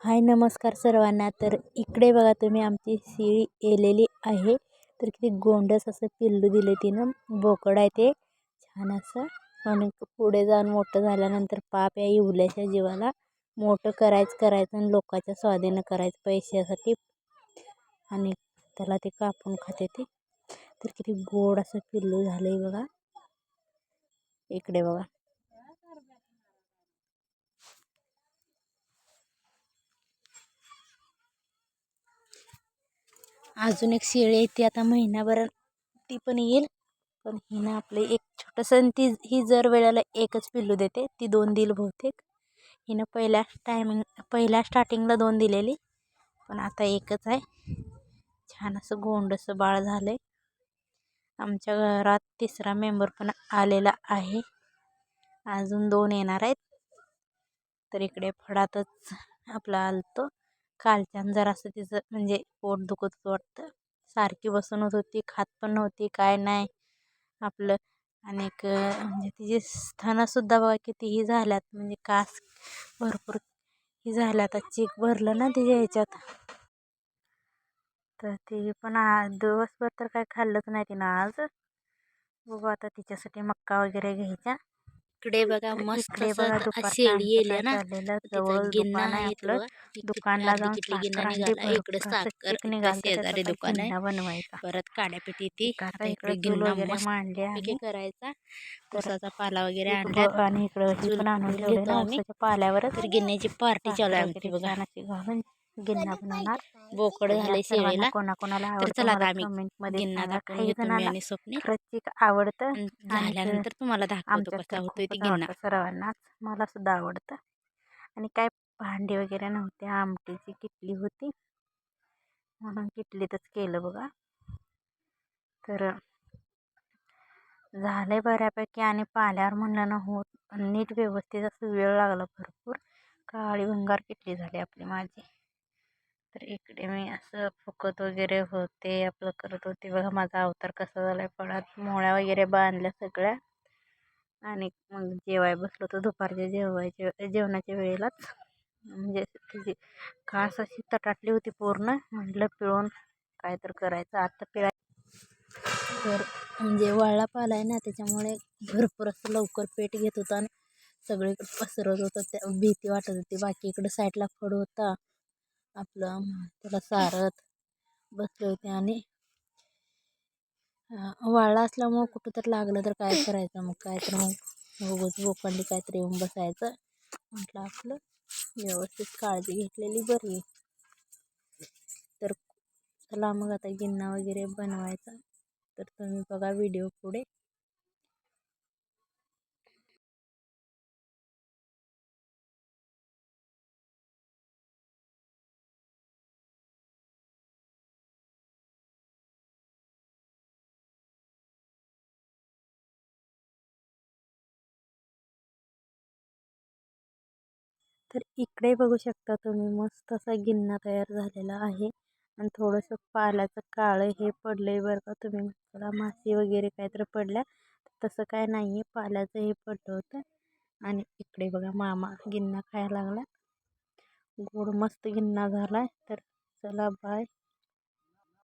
हाय नमस्कार सर्वांना. तर इकडे बघा तुम्ही आमची शिळी येलेली आहे. तर किती गोंडस असं पिल्लू दिले तिनं. बोकड आहे ते. छान असं. आणि पुढे जाऊन मोठं झाल्यानंतर पाप या इवल्याच्या जीवाला. मोठं करायचं करायचं आणि लोकांच्या स्वाधीनं करायचं पैशासाठी. आणि त्याला ते कापून खाते ते. तर किती गोड असं पिल्लू झालं आहे बघा. इकडे बघा. अजून एक शेळी आहे ती आता महिनाभर ती पण येईल. पण हिनं आपले एक छोटंसं ती ही जर वेळेला एकच पिल्लू देते ती दोन दिल बहुतेक. हिनं पहिल्या टायमिंग पहिल्या स्टार्टिंगला दोन दिलेली पण आता एकच आहे. छान असं गोंडसं बाळ झालं आहे आमच्या घरात तिसरा मेंबर पण आलेला आहे. अजून दोन येणार आहेत. तर इकडे फडातच आपला आलतो. कालच्यान जरासं तिचं म्हणजे पोट दुखत होतं वाटतं. सारखी बसून होत होती खात पण नव्हती काय नाही. आपलं आणि म्हणजे तिची स्थानसुद्धा बघा कितीही झाल्यात म्हणजे कास भरपूर ही झाल्यात. आता चीक भरलं ना तिच्या ह्याच्यात तर ती पण आज दिवसभर तर काय खाल्लंच नाही तिनं आज. बघू आता तिच्यासाठी मक्का वगैरे घ्यायचा इकडे बघा मस्त शेळी काय ना गिन्ना आहे दुकानला इकडे साखर शेजारी दुकान. आहे बनवायचा. परत काड्यापेटी ती इकडे गिन्ना वगैरे मस्त मांडली पैकी आहे करायचा. उसाचा पाला वगैरे आणला. आणि इकडं आणून पाल्यावरच. तर गिन्याची पार्टी चालू आहे बघा. घालून गिन्ना बनवणार. बोकड झाले शेळीला. कोणाकोणाला आवडतं चला आता आम्ही कमेंटमध्ये गिन्ना दाखवून घेतो मी आणि स्वप्ने खरंच आवडतं झाल्यानंतर तुम्हाला दाखवतो कसा होतोय ती गिन्ना. सर्वांनाच. मला सुद्धा आवडतं. आणि काय भांडी वगैरे नव्हते. आमटीची किटली होती. म्हणून किटलीतच केलं बघा. तर झालंय बऱ्यापैकी आणि पाल्यावर म्हणलं ना होत नीट व्यवस्थित असं वेळ लागला भरपूर. काळी भंगार किटली झाली आपली माझी. तर इकडे मी असं फुकत वगैरे होते आपलं करत होते. बघा माझा अवतार कसा झाला आहे पळात मोळ्या वगैरे बांधल्या सगळ्या. आणि मग जेवाय बसलो होतो दुपारच्या जेवायच्या जेवणाच्या वेळेलाच. म्हणजे तिची खास अशी तटाटली होती पूर्ण. म्हटलं पिळून काय तर करायचं. आता पिळाय तर म्हणजे वाळला पाला आहे ना त्याच्यामुळे भरपूर असं लवकर पेट घेत होता आणि सगळीकडे पसरत होतं. त्या भीती वाटत होती. बाकी इकडं साईडला फड होता. आपलं त्याला सारत बसले होते आणि वाळला असल्यामुळं कुठं तर लागलं तर काय करायचं मग? काय तर मग उगच बोकांडी काहीतरी येऊन बसायचं. म्हटलं आपलं व्यवस्थित काळजी घेतलेली बरी. तर चला मग आता गिन्ना वगैरे बनवायचा. तर तुम्ही बघा व्हिडिओ पुढे. तर इकडे बघू शकता तुम्ही मस्त असा गिन्ना तयार झालेला आहे. आणि थोडंसं पाल्याचं काळं हे पडलं आहे बरं का तुम्ही. त्याला मासे वगैरे काहीतरी पडल्या. तसं काय नाही आहे पाल्याचं हे पडलं होतं. आणि इकडे बघा मामा गिन्ना खायला लागला. गोड मस्त गिन्ना झाला आहे तर चला बाय